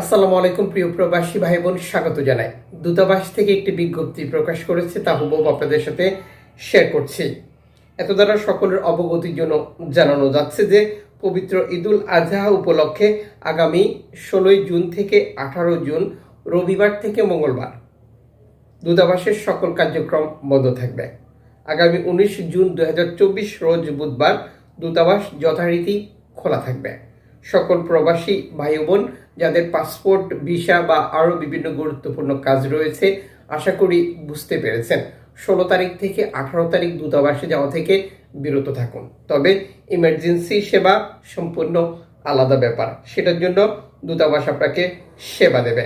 আসসালামু আলাইকুম, প্রিয় প্রবাসী ভাই বোন স্বাগত জানাই। দূতাবাস থেকে একটি বিজ্ঞপ্তি প্রকাশ করেছে, তা হুবহু আপনাদের সাথে শেয়ার করছি। এত দ্বারা সকলের অবগতির জন্য জানানো যাচ্ছে যে, পবিত্র ঈদুল আজহা উপলক্ষে আগামী ষোলোই জুন থেকে আঠারো জুন, রবিবার থেকে মঙ্গলবার দূতাবাসের সকল কার্যক্রম বন্ধ থাকবে। আগামী উনিশ জুন দু হাজার চব্বিশ, রোজ বুধবার দূতাবাস যথারীতি খোলা থাকবে। সকল প্রবাসী ভাই বোন যাদের পাসপোর্ট, ভিসা বা আরও বিভিন্ন গুরুত্বপূর্ণ কাজ রয়েছে, আশা করি বুঝতে পেরেছেন। ষোলো তারিখ থেকে আঠারো তারিখ দূতাবাসে যাওয়া থেকে বিরত থাকুন। তবে ইমার্জেন্সি সেবা সম্পূর্ণ আলাদা ব্যাপার। সেটার জন্য দূতাবাস আপনাকে সেবা দেবে।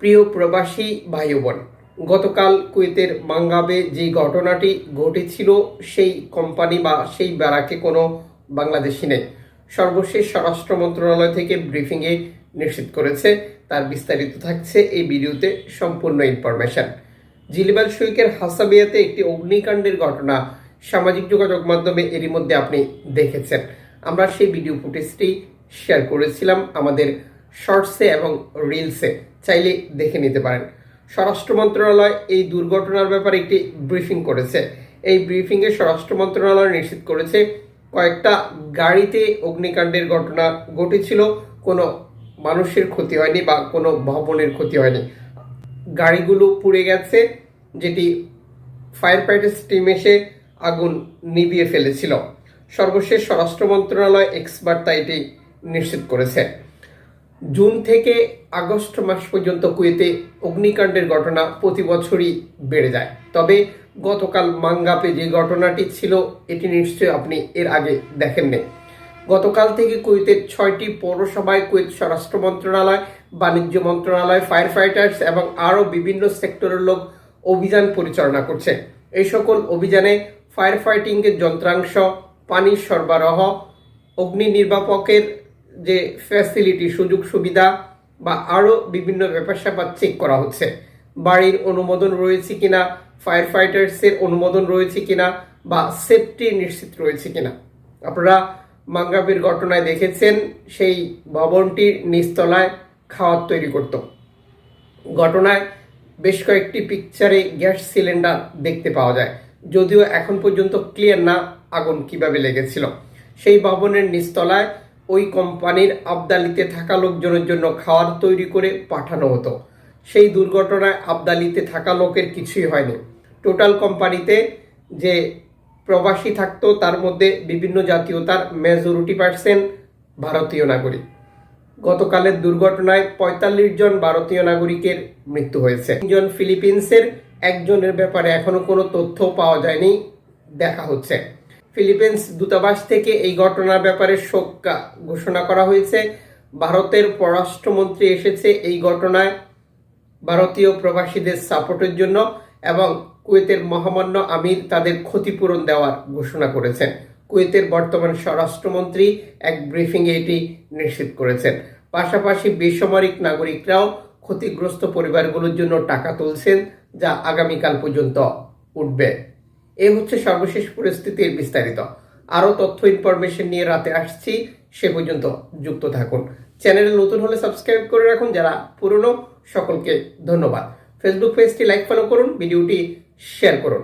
প্রিয় প্রবাসী ভাই বোন গতকাল কুয়েতের মাঙ্গাবে যে ঘটনাটি ঘটেছিল, সেই কোম্পানি বা সেই বেড়াকে কোনো বাংলাদেশি নেই। সর্বশেষ স্বরাষ্ট্র মন্ত্রণালয় থেকে ব্রিফিংয়ে নিশ্চিত করেছে, তার বিস্তারিত থাকছে এই ভিডিওতে সম্পূর্ণ ইনফরমেশন। জিলিবাল শৈকের হাসাবিয়াতে একটি অগ্নিকাণ্ডের ঘটনা সামাজিক যোগাযোগ মাধ্যমে এরই মধ্যে আপনি দেখেছেন। আমরা সেই ভিডিও ফুটেজটি শেয়ার করেছিলাম আমাদের শর্টসে এবং রিলসে, চাইলে দেখে নিতে পারেন। স্বরাষ্ট্র মন্ত্রণালয় এই দুর্ঘটনার ব্যাপারে একটি ব্রিফিং করেছে। এই ব্রিফিংয়ে স্বরাষ্ট্র মন্ত্রণালয় নিশ্চিত করেছে কয়েকটা গাড়িতে অগ্নিকাণ্ডের ঘটনা ঘটেছিল। কোনো মানুষের ক্ষতি হয়নি বা কোনো ভবনের ক্ষতি হয়নি। গাড়িগুলো পুড়ে গেছে, যেটি ফায়ার ফাইটার্স টিম এসে আগুন নিভিয়ে ফেলেছিল। সর্বশেষ স্বরাষ্ট্র মন্ত্রণালয় এক্সপার্ট তা এটি নিশ্চিত করেছে। জুন থেকে আগস্ট মাস পর্যন্ত কুয়েতে অগ্নিকাণ্ডের ঘটনা প্রতি বছরই বেড়ে যায়। তবে গতকাল মাঙ্গাপে যে ঘটনাটি ছিল, এটি নিশ্চয়ই আপনি এর আগে দেখেননি। গতকাল থেকে কুয়েতের ছয়টি পৌরসভায় কুয়েত স্বরাষ্ট্র মন্ত্রণালয়, বাণিজ্য মন্ত্রণালয় ফায়ার ফাইটার্স এবং আরও বিভিন্ন সেক্টরের লোক অভিযান পরিচালনা করছে। এই সকল অভিযানে ফায়ার ফাইটিংয়ের যন্ত্রাংশ, পানি সরবরাহ, অগ্নি নির্বাপকের যে ফ্যাসিলিটি সুযোগ, সুবিধা বা আরও বিভিন্ন ব্যাপার স্যাপার চেক করা হচ্ছে। বাড়ির অনুমোদন রয়েছে কিনা ফায়ার ফাইটার্সের অনুমোদন রয়েছে কিনা বা সেফটি নিশ্চিত রয়েছে কিনা। আপনারা মাঙ্গাবের ঘটনায় দেখেছেন, সেই ভবনটির নিচতলায় খাওয়ার তৈরি করত। ঘটনায় বেশ কয়েকটি পিকচারে গ্যাস সিলিন্ডার দেখতে পাওয়া যায়। যদিও এখন পর্যন্ত ক্লিয়ার না আগুন কীভাবে লেগেছিল। সেই ভবনের নিচতলায় ওই কোম্পানির আবদালিতে থাকা লোকজনের জন্য খাওয়ার তৈরি করে পাঠানো হতো। সেই দুর্ঘটনায় আবদালিতে থাকা লোকের কিছুই হয়নি। টোটাল কোম্পানিতে যে প্রবাসী থাকতো, তার মধ্যে বিভিন্ন জাতীয়তার মেজরিটি পার্সেন্ট ভারতীয় নাগরিক। গতকালের দুর্ঘটনায় পঁয়তাল্লিশ জন ভারতীয় নাগরিকের মৃত্যু হয়েছে। তিনজন ফিলিপিন্সের, একজনের ব্যাপারে এখনও কোনো তথ্য পাওয়া যায়নি, দেখা হচ্ছে। ফিলিপিন্স দূতাবাস থেকে এই ঘটনার ব্যাপারে শোক ঘোষণা করা হয়েছে। ভারতের পররাষ্ট্রমন্ত্রী এসেছে এই ঘটনায় ভারতীয় প্রবাসীদের সাপোর্টের জন্য এবং কুয়েতের মহামান্য আমির তাদের ক্ষতিপূরণ দেওয়ার ঘোষণা করেছেন। কুয়েতের বর্তমান স্বরাষ্ট্রমন্ত্রী এক ব্রিফিংয়ে এটি নিশ্চিত করেছেন। পাশাপাশি বেসামরিক নাগরিকরাও ক্ষতিগ্রস্ত পরিবারগুলোর জন্য টাকা তুলছেন, যা আগামীকাল পর্যন্ত উঠবে। এই হচ্ছে সর্বশেষ পরিস্থিতির বিস্তারিত। আরও তথ্য ইনফরমেশন নিয়ে রাতে আসছি, সে পর্যন্ত যুক্ত থাকুন। চ্যানেলে নতুন হলে সাবস্ক্রাইব করে রাখুন, যারা পুরনো, সকলকে ধন্যবাদ। ফেসবুক পেজটি লাইক ফলো করুন ভিডিওটি শেয়ার করুন।